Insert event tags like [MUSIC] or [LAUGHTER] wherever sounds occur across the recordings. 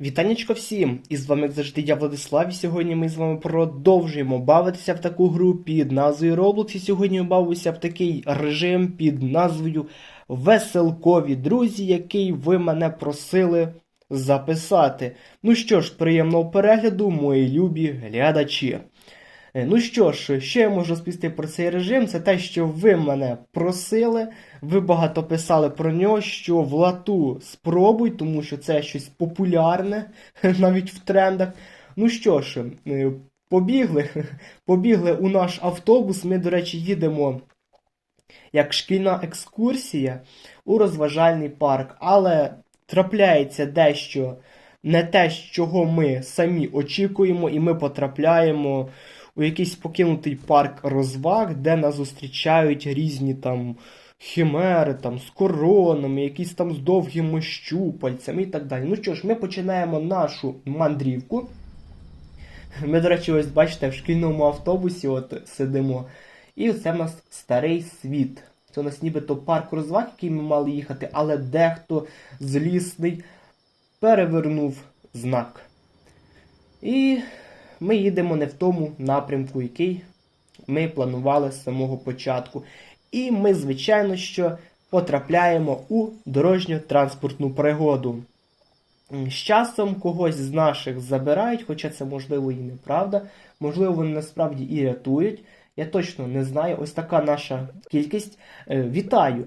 Вітанечко всім! І з вами, як завжди, я Владислав, і сьогодні ми з вами продовжуємо бавитися в таку гру під назвою Roblox. І сьогодні ми бавлюся в такий режим під назвою Веселкові друзі, який ви мене просили записати. Ну що ж, приємного перегляду, мої любі глядачі. Е, Ну що ж, що я можу розповісти про цей режим? Це те, що ви мене просили. Ви багато писали про нього, що в лату спробуй, тому що це щось популярне, [LAUGHS] навіть в трендах. Ну що ж, е, побігли, [LAUGHS] побігли у наш автобус. Ми, до речі, їдемо як шкільна екскурсія у розважальний парк, але трапляється дещо не те, чого ми самі очікуємо, і ми потрапляємо у якийсь покинутий парк розваг, де нас зустрічають різні там химери, там з коронами, якісь там з довгими щупальцями і так далі. Ну що ж, ми починаємо нашу мандрівку. Ми, до речі, ось бачите, в шкільному автобусі от сидимо. І це в нас старий світ. Це у нас нібито парк розваг, який ми мали їхати, але дехто злісний перевернув знак. І ми їдемо не в тому напрямку, який ми планували з самого початку. І ми, звичайно, що потрапляємо у дорожньо-транспортну пригоду. З часом когось з наших забирають, хоча це можливо і неправда. Можливо, вони насправді і рятують. Я точно не знаю. Ось така наша кількість. Е, Вітаю!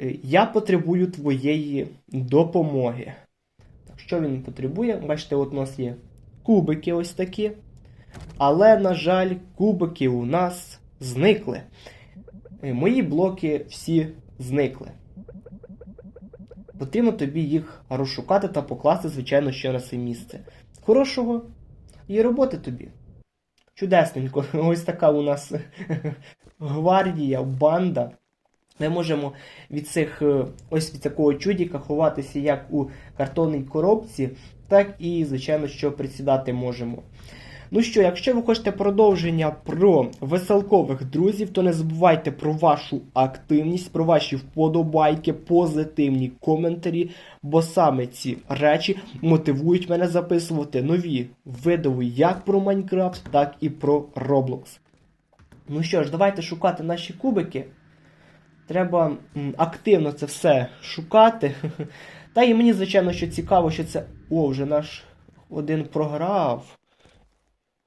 Е, Я потребую твоєї допомоги. Що він потребує? Бачите, от у нас є кубики ось такі. Але, на жаль, кубики у нас зникли. Е, Мої блоки всі зникли. Потрібно тобі їх розшукати та покласти, звичайно, ще на це місце. Хорошого і роботи тобі. Чудесненько. [LAUGHS] Ось така у нас [LAUGHS] гвардія, банда. Ми можемо від цих е, ось від такого чудіка ховатися як у картонній коробці, так і, звичайно, що присідати можемо. Ну що, якщо ви хочете продовження про веселкових друзів, то не забувайте про вашу активність, про ваші вподобайки, позитивні коментарі, бо саме ці речі мотивують мене записувати нові видови як про Майнкрафт, так і про Roblox. Ну що ж, давайте шукати наші кубики. Треба активно це все шукати. [LAUGHS] Та і мені, звичайно, що цікаво, що це. О, вже наш один програв.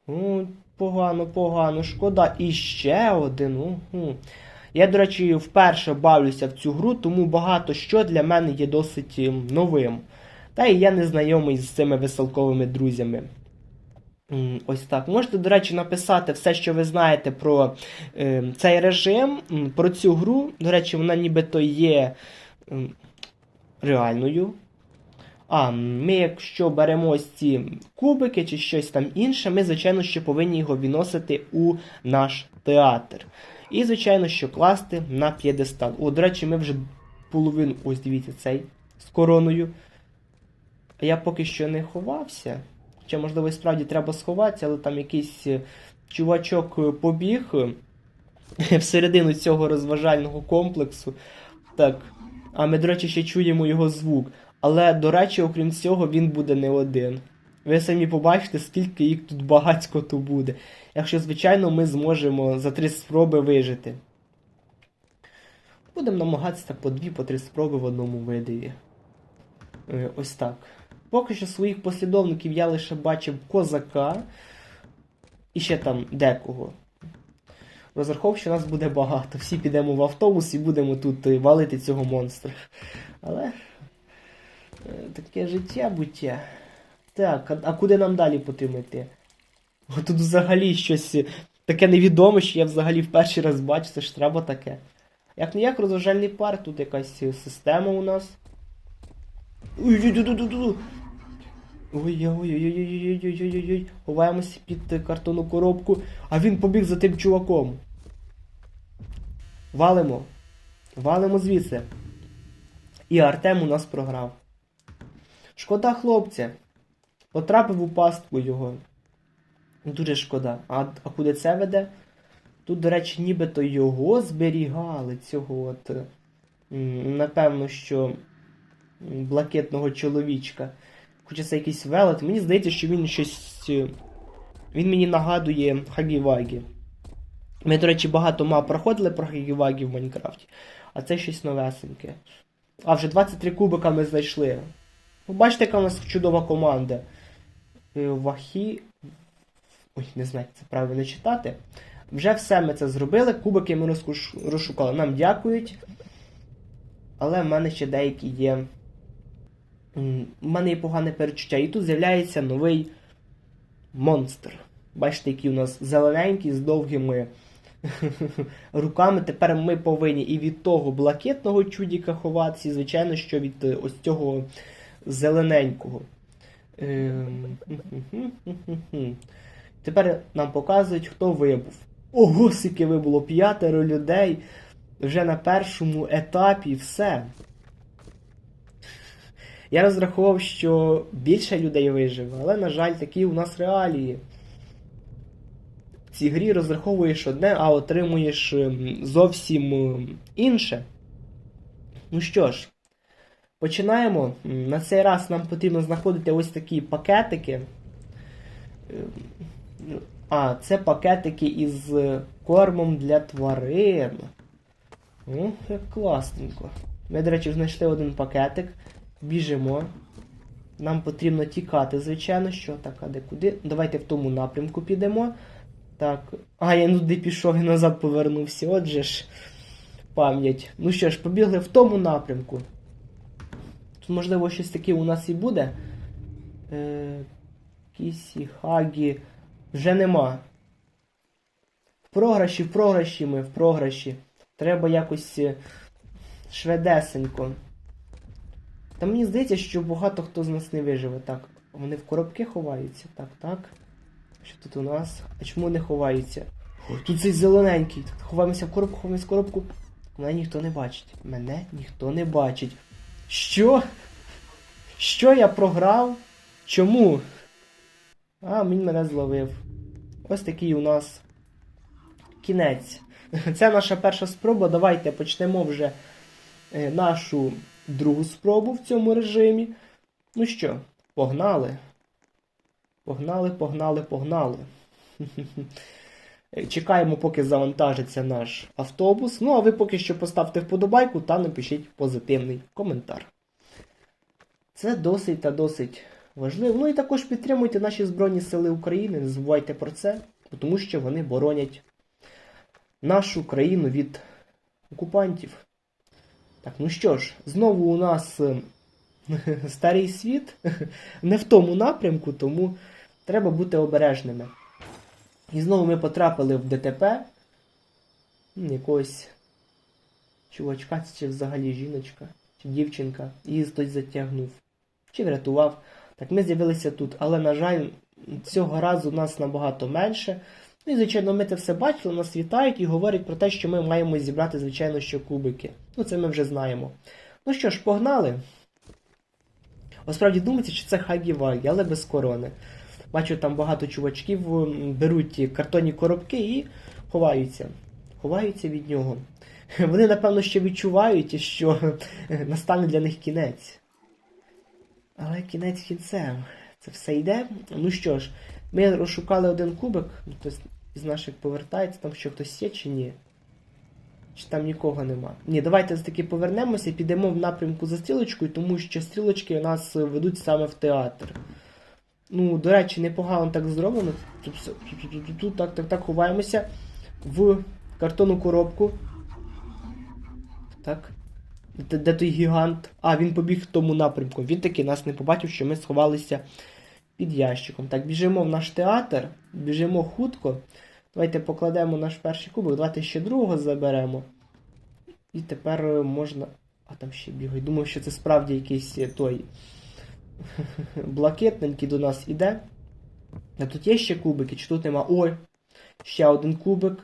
Ну, погано, погано, шкода. І ще один. Угу. Я, до речі, вперше бавлюся в цю гру, тому багато що для мене є досить ем, новим. Та і я не знайомий з цими веселковими друзями. Ось так. Можете, до речі, написати все, що ви знаєте про е, цей режим, про цю гру. До речі, вона нібито є м, реальною. А, ми, якщо беремо ось ці кубики чи щось там інше, ми, звичайно, що повинні його відносити у наш театр. І, звичайно, що класти на п'єдестал. О, до речі, ми вже половину, ось дивіться, цей з короною. А я поки що не ховався. Хоча, можливо, справді треба сховатися, але там якийсь е, чувачок е, побіг е, [LAUGHS] всередину цього розважального комплексу. Так. А ми, до речі, ще чуємо його звук. Але, до речі, окрім цього, він буде не один. Ви самі побачите, скільки їх тут багатько тут буде. Якщо, звичайно, ми зможемо за три спроби вижити. Будемо намагатися по дві, по три спроби в одному видові. Е, Ось так. Поки що своїх послідовників я лише бачив козака і ще там декого. Розраховую, що нас буде багато. Всі підемо в автобус і будемо тут е, валити цього монстра. Але таке життя буття. Так, а, куди нам далі потрібно йти? Тут взагалі щось е, таке невідоме, що я взагалі в перший раз бачу, це ж треба таке. Як не як розважальний парк, тут якась е, система у нас. Ой-ой-ой-ой-ой-ой. Ой-ой-ой-ой-ой-ой-ой-ой-ой. Ховаємося під е, картонну коробку. А він побіг за тим чуваком. Валимо. Валимо звідси. І Артем у нас програв. Шкода хлопця. Потрапив у пастку його. Дуже шкода. А, а куди це веде? Тут, до речі, нібито його зберігали, цього от. Напевно, що блакитного чоловічка. Хоча це якийсь велет. Мені здається, що він щось. е, Він мені нагадує Хагівагі. Ми, до речі, багато мап проходили про Хагівагі в Майнкрафті. А це щось новесеньке. А вже 23 кубика ми знайшли. Ви бачите, яка у нас чудова команда. Е, Вахі. Ой, не знаю, як це правильно читати. Вже все ми це зробили. Кубики ми розшукали. Нам дякують. Але в мене ще деякі є. У мене є погане перечуття. І тут з'являється новий монстр. Бачите, який у нас зелененький з довгими [LAUGHS] руками. Тепер ми повинні і від того блакитного чудіка ховатися, звичайно, що від е, ось цього зелененького. Ем. [LAUGHS] Тепер нам показують, хто вибув. Ого, скільки вибуло п'ятеро людей вже на першому етапі все. Я розраховував, що більше людей виживе, але, на жаль, такі у нас реалії. В цій грі розраховуєш одне, а отримуєш зовсім інше. Ну що ж, починаємо. На цей раз нам потрібно знаходити ось такі пакетики. А, це пакетики із кормом для тварин. Ну, як класненько. Ми, до речі, знайшли один пакетик. Біжимо. Нам потрібно тікати, звичайно, що так, а де куди? Давайте в тому напрямку підемо. Так. А, я туди пішов і назад повернувся. Отже ж. Пам'ять. Ну що ж, побігли в тому напрямку. Можливо, щось таке у нас і буде. Е, Кісі, Хагі. Вже нема. В програші, в програші ми, в програші. Треба якось е, шведесенько. Та мені здається, що багато хто з нас не виживе. Так, вони в коробки ховаються. Так, так. Що тут у нас? А чому не ховаються? Тут цей зелененький. Ховаємося в коробку, ховаємося в коробку. Мене ніхто не бачить. Мене ніхто не бачить. Що? Що я програв? Чому? А, він мене зловив. Ось такий у нас кінець. [LAUGHS] Це наша перша спроба. Давайте почнемо вже е, нашу другу спробу в цьому режимі. Ну що, погнали. Погнали, погнали, погнали. [LAUGHS] Е, Чекаємо, поки завантажиться наш автобус. Ну, а ви поки що поставте вподобайку та напишіть позитивний коментар. Це досить та досить важливо. Ну і також підтримуйте наші Збройні Сили України, не забувайте про це, тому що вони боронять нашу країну від окупантів. Так, ну що ж, знову у нас е, [LAUGHS] старий світ [LAUGHS] не в тому напрямку, тому треба бути обережними. І знову ми потрапили в ДТП. Якогось чувачка, чи взагалі жіночка, чи дівчинка, її хтось затягнув, чи врятував. Так, ми з'явилися тут, але, на жаль, цього разу нас набагато менше. Ну і, звичайно, ми це все бачили, нас вітають і говорять про те, що ми маємо зібрати, звичайно, що кубики. Ну, це ми вже знаємо. Ну що ж, погнали. Насправді думається, що це Хагівагі, але без корони. Бачу, там багато чувачків беруть картонні коробки і ховаються. Ховаються від нього. [LAUGHS] Вони, напевно, ще відчувають, що [LAUGHS] настане для них кінець. Але кінець кінцем. Це все йде. Ну що ж, ми розшукали один кубик, хтось із наших повертається, там що хтось є чи ні? Чи там нікого нема? Ні, давайте таки повернемося підемо в напрямку за стрілочкою, тому що стрілочки у нас ведуть саме в театр. Ну, до речі, непогано так зроблено. Тут, так, так, так, ховаємося в картонну коробку. Так. Де, де той гігант? А, він побіг в тому напрямку. Він таки нас не побачив, що ми сховалися під ящиком. Так, біжимо в наш театр, біжимо хутко. Давайте покладемо наш перший кубок, давайте ще другого заберемо. І тепер можна. А там ще бігає. Думав, що це справді якийсь е, той [LAUGHS] блакитненький до нас іде. А тут є ще кубики, чи тут нема. Ой! Ще один кубик.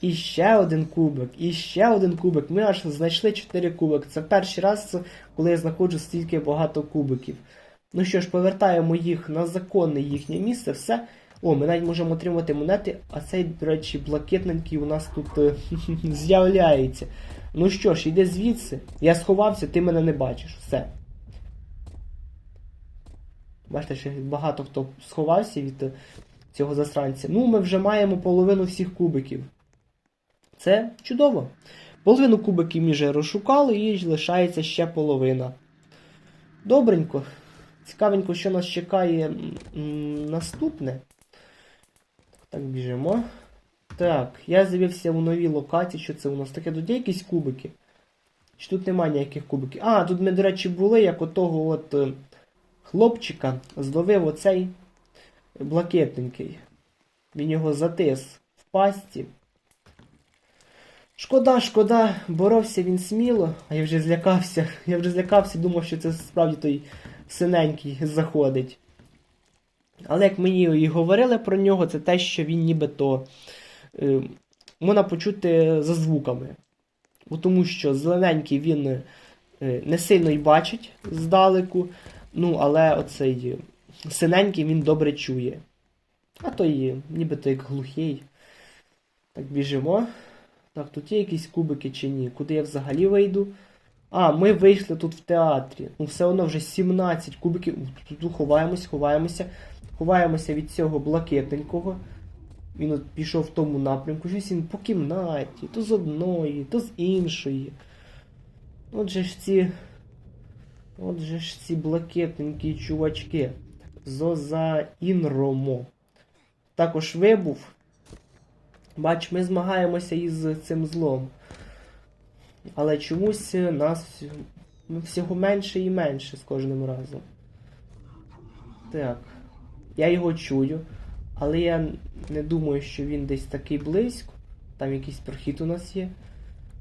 І ще один кубик, і ще один кубик. Ми аж знайшли 4 кубики. Це перший раз, коли я знаходжу стільки багато кубиків. Ну що ж, повертаємо їх на законне їхнє місце, все. О, ми навіть можемо отримати монети, а цей, до речі, блакитненький у нас тут е, [LAUGHS] з'являється. Ну що ж, йди звідси. Я сховався, ти мене не бачиш. Все. Бачите, ще багато хто сховався від цього засранця. Ну, ми вже маємо половину всіх кубиків. Це чудово. Половину кубиків ми вже розшукали і лишається ще половина. Добренько. Цікавенько, що нас чекає наступне. Так, біжимо. Так, я з'явився у новій локації. Що це у нас таке? Тут є якісь кубики? Чи тут немає ніяких кубиків? А, тут ми, до речі, були, як отого от е, хлопчика зловив оцей блакитненький. Він його затис в пасті. Шкода, шкода, боровся він сміло, а я вже злякався. Я вже злякався, думав, що це справді той синенький заходить. Але як мені і говорили про нього, це те, що він нібито е, можна почути за звуками. Тому що зелененький він е, не сильно й бачить здалеку, ну, але оцей синенький він добре чує. А той е, нібито як глухий. Так, біжимо. Так, тут є якісь кубики чи ні? Куди я взагалі вийду? А, ми вийшли тут в театрі. Ну, все одно вже 17 кубиків. Тут, ховаємось, ховаємося. Ховаємося від цього блакитненького. Він от пішов в тому напрямку. Щось він по кімнаті, то з одної, то з іншої. Отже ж ці. Отже ж ці блакитненькі чувачки. Зозаінромо. Також вибув. Бач, ми змагаємося із цим злом. Але чомусь нас ну, всього менше і менше з кожним разом. Так. Я його чую, але я не думаю, що він десь такий близько. Там якийсь прохід у нас є.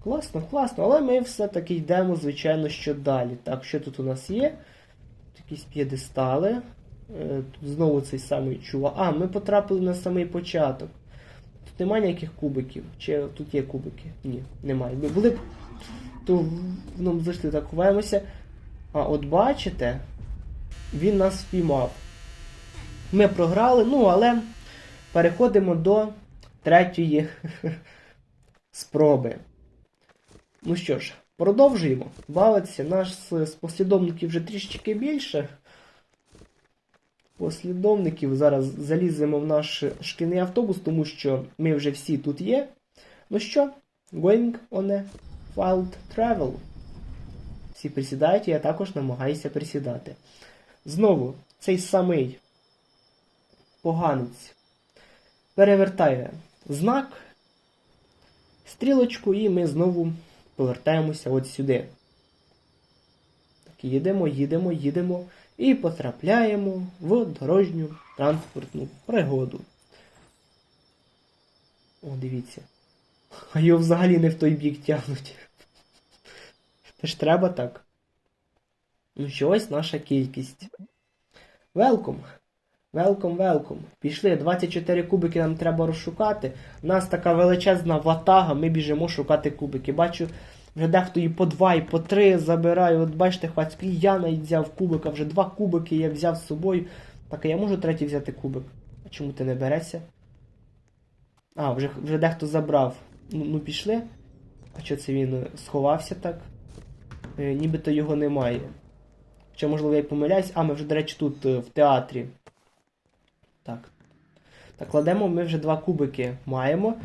Класно, класно, але ми все-таки йдемо, звичайно, що далі. Так, що тут у нас є? Тут якісь п'єдестали. Е, Тут знову цей самий чувак. А, ми потрапили на самий початок. Тут немає ніяких кубиків. Чи тут є кубики? Ні, немає. Ми були б. То ну, зайшли так ховаємося. А от бачите, він нас впіймав. Ми програли, ну, але переходимо до третьої [LAUGHS] спроби. Ну що ж, продовжуємо. Бавитися. Наш з послідовників вже трішечки більше. Послідовників зараз заліземо в наш шкільний автобус, тому що ми вже всі тут є. Ну що, going on a wild travel. Всі присідають, я також намагаюся присідати. Знову, цей самий поганець перевертає знак, стрілочку, і ми знову повертаємося от сюди. Так, їдемо, їдемо, їдемо і потрапляємо в дорожню транспортну пригоду. О, дивіться. А його взагалі не в той бік тягнуть. Це треба так. Ну що ось наша кількість. Велком. Велком, велком. Пішли, 24 кубики нам треба розшукати. У нас така величезна ватага, ми біжимо шукати кубики. Бачу, вже дехто і по два, і по три забирає. От бачите, хвацький я взяв кубика, вже два кубики я взяв з собою. Так, а я можу третій взяти кубик? А чому ти не берешся? А, вже, вже дехто забрав. Ну, ну пішли. А що це він е, сховався так? Е, нібито його немає. Чи, можливо, я помиляюсь. А, ми вже, до речі, тут е, в театрі. Так. Так, кладемо, ми вже два кубики маємо.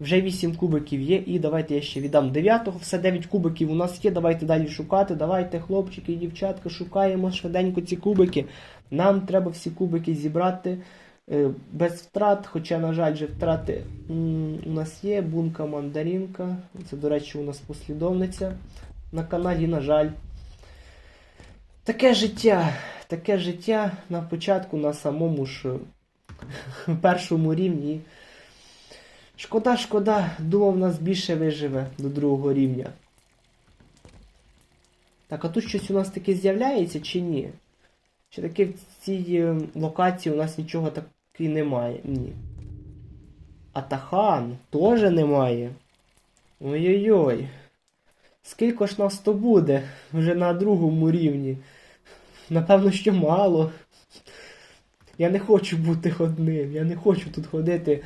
Вже 8 кубиків є, і давайте я ще віддам 9-го. Все 9 кубиків у нас є. Давайте далі шукати. Давайте, хлопчики і дівчатка, шукаємо швиденько ці кубики. Нам треба всі кубики зібрати е, без втрат. Хоча, на жаль, же втрати у нас є. Бунка мандарінка. Це, до речі, у нас послідовниця на каналі, на жаль. Таке життя. Таке життя на початку на самому ж [LAUGHS] першому рівні. Шкода, шкода, думав, нас більше виживе до другого рівня. Так, а тут щось у нас таке з'являється чи ні? Чи таки в цій е, локації у нас нічого таки немає? Ні. Атахан теж немає. Ой-ой-ой. Скільки ж нас то буде вже на другому рівні? Напевно, що мало. Я не хочу бути одним. Я не хочу тут ходити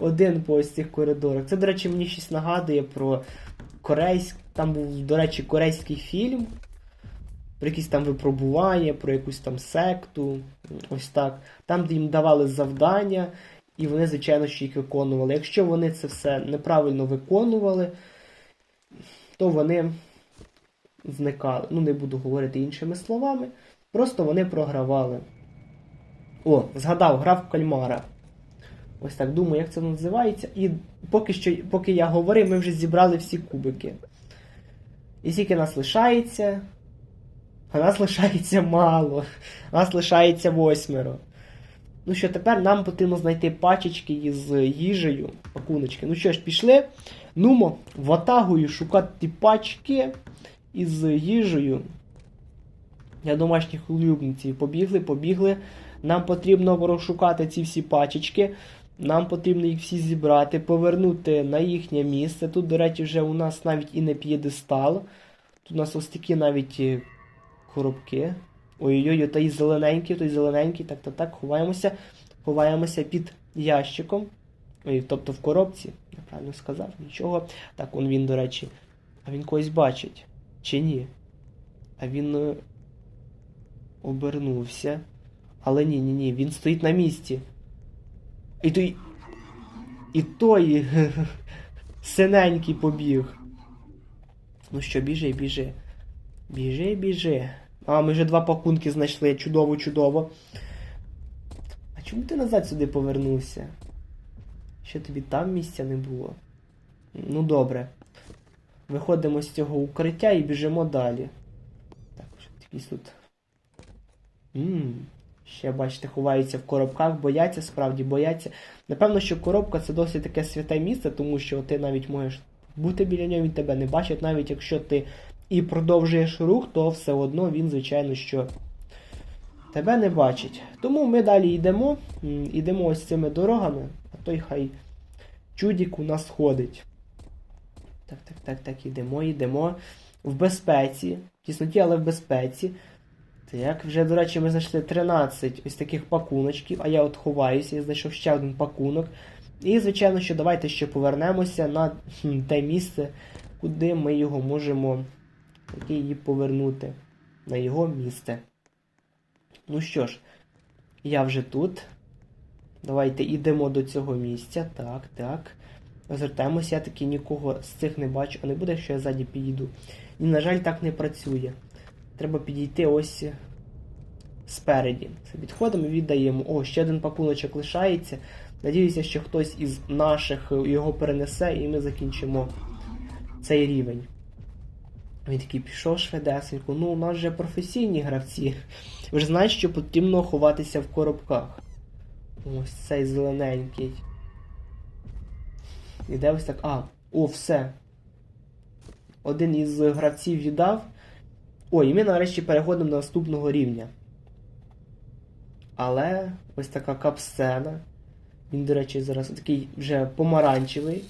один по ось цих коридорах. Це, до речі, мені щось нагадує про корейськ. Там був, до речі, корейський фільм. про якісь там випробування, про якусь там секту, ось так. Там, де їм давали завдання, і вони, звичайно, що їх виконували. Якщо вони це все неправильно виконували, то вони зникали. Ну, не буду говорити іншими словами. Просто вони програвали. О, згадав, грав кальмара. Ось так думаю, як це називається. І поки що, поки я говорив, ми вже зібрали всі кубики. І скільки нас лишається? А нас лишається мало. Нас лишається восьмеро. Ну що, тепер нам потрібно знайти пачечки із їжею, пакуночки. Ну що ж, пішли. Нумо, ватагою шукати пачки із їжею для домашніх улюбленців. Побігли, побігли. Нам потрібно розшукати ці всі пачечки. Нам потрібно їх всі зібрати, повернути на їхнє місце. Тут, до речі, вже у нас навіть і не п'єдестал. Тут у нас ось такі навіть е, коробки. Ой-ой-ой, той зелененький, той зелененький. Так, так, так, ховаємося. Ховаємося під ящиком. Ой, тобто в коробці. Я правильно сказав, нічого. Так, он він, до речі. А він когось бачить. Чи ні? А він е, обернувся. Але ні, ні, ні, він стоїть на місці. І той. І той [LAUGHS] синенький побіг. Ну що, біжи, біжи. Біжи, біжи. А, ми вже два пакунки знайшли. Чудово, чудово. А чому ти назад сюди повернувся? Ще тобі там місця не було. Ну добре. Виходимо з цього укриття і біжимо далі. Так, що якийсь тут. Ммм. Ще, бачите, ховаються в коробках, бояться, справді бояться. Напевно, що коробка це досить таке святе місце, тому що ти навіть можеш бути біля нього, він тебе не бачить. Навіть якщо ти і продовжуєш рух, то все одно він, звичайно, що тебе не бачить. Тому ми далі йдемо, йдемо ось цими дорогами, а той хай чудік у нас ходить. Так, так, так, так, йдемо, йдемо. В безпеці, в тісноті, але в безпеці. Так, вже, до речі, ми знайшли 13 ось таких пакуночків, а я от ховаюся, я знайшов ще один пакунок. І, звичайно, що давайте ще повернемося на те місце, куди ми його можемо таки її повернути. На його місце. Ну що ж, я вже тут. Давайте йдемо до цього місця. Так, так. Розвертаємося, я таки нікого з цих не бачу, а не буде, якщо я ззаді підійду. І, на жаль, так не працює. Треба підійти ось спереді. Підходимо і віддаємо. О, ще один пакуночок лишається. Надіюся, що хтось із наших його перенесе, і ми закінчимо цей рівень. Він такий пішов швидесенько. Ну, у нас вже професійні гравці. Ви ж знаєте, що потрібно ховатися в коробках. Ось цей зелененький. Іде ось так. А, о, все. Один із гравців віддав. Ой, і ми нарешті переходимо до наступного рівня. Але ось така капсцена. Він, до речі, зараз такий вже помаранчевий.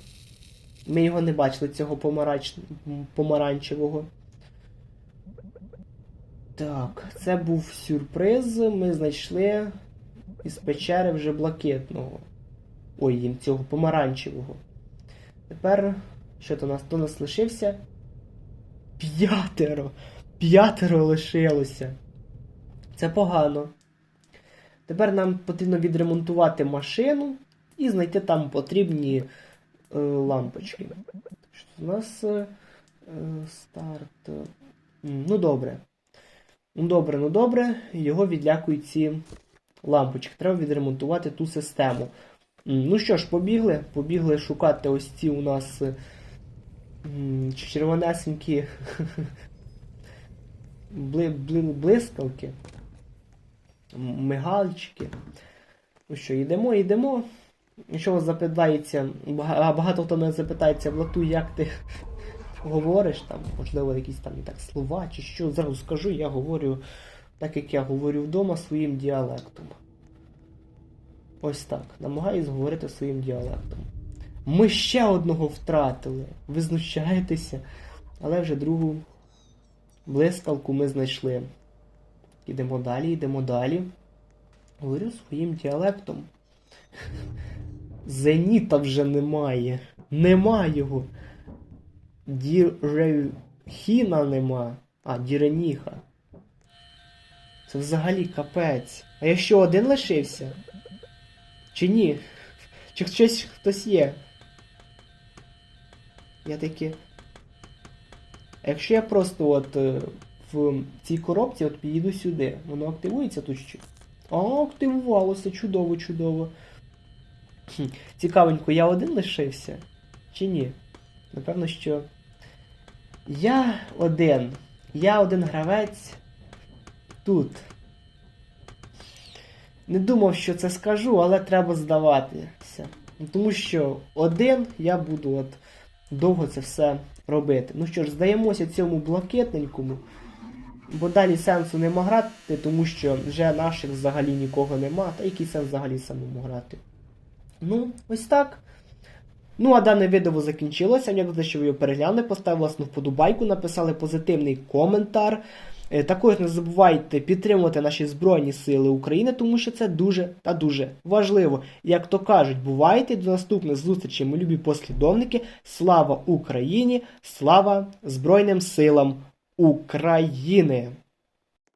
Ми його не бачили, цього помаранч... помаранчевого. Так, це був сюрприз. Ми знайшли із печери вже блакитного. Ой, їм цього помаранчевого. Тепер, що то нас? То нас лишився? П'ятеро! П'ятеро лишилося. Це погано. Тепер нам потрібно відремонтувати машину і знайти там потрібні е, лампочки. У нас е, е, старт. Ну добре. Ну добре, ну добре. Його відлякують ці лампочки. Треба відремонтувати ту систему. Ну що ж, побігли. Побігли шукати ось ці у нас е, червонесенькі бли, бли, блискавки. Мигальчики. Ну що, йдемо, йдемо. Якщо вас запитається, багато хто мене запитається, Влату, як ти [LAUGHS] говориш, там, можливо, якісь там так слова чи що, зразу скажу, я говорю так, як я говорю вдома своїм діалектом. Ось так. Намагаюсь говорити своїм діалектом. Ми ще одного втратили. Ви знущаєтеся, але вже другу блискавку ми знайшли. Йдемо далі, йдемо далі. Говорю своїм діалектом. Зеніта вже немає. Нема його. Дірехіна нема. А, Діреніха. Це взагалі капець. А я що, один лишився? Чи ні? Чи щось хтось є? Я таки. А якщо я просто от е, в цій коробці от підійду сюди, воно активується тут чи? А, активувалося, чудово, чудово. Цікавенько, я один лишився? Чи ні? Напевно, що. Я один. Я один гравець тут. Не думав, що це скажу, але треба здаватися. Тому що один я буду от довго це все робити. Ну що ж, здаємося цьому блакитненькому. Бо далі сенсу нема грати, тому що вже наших взагалі нікого нема. Та який сенс взагалі самому грати? Ну, ось так. Ну, а дане відео закінчилося. Дякую, що ви його переглянули, поставили власну вподобайку, написали позитивний коментар. Е, Також не забувайте підтримувати наші Збройні Сили України, тому що це дуже та дуже важливо. Як то кажуть, бувайте до наступних зустрічей, ми любі послідовники. Слава Україні! Слава Збройним силам України!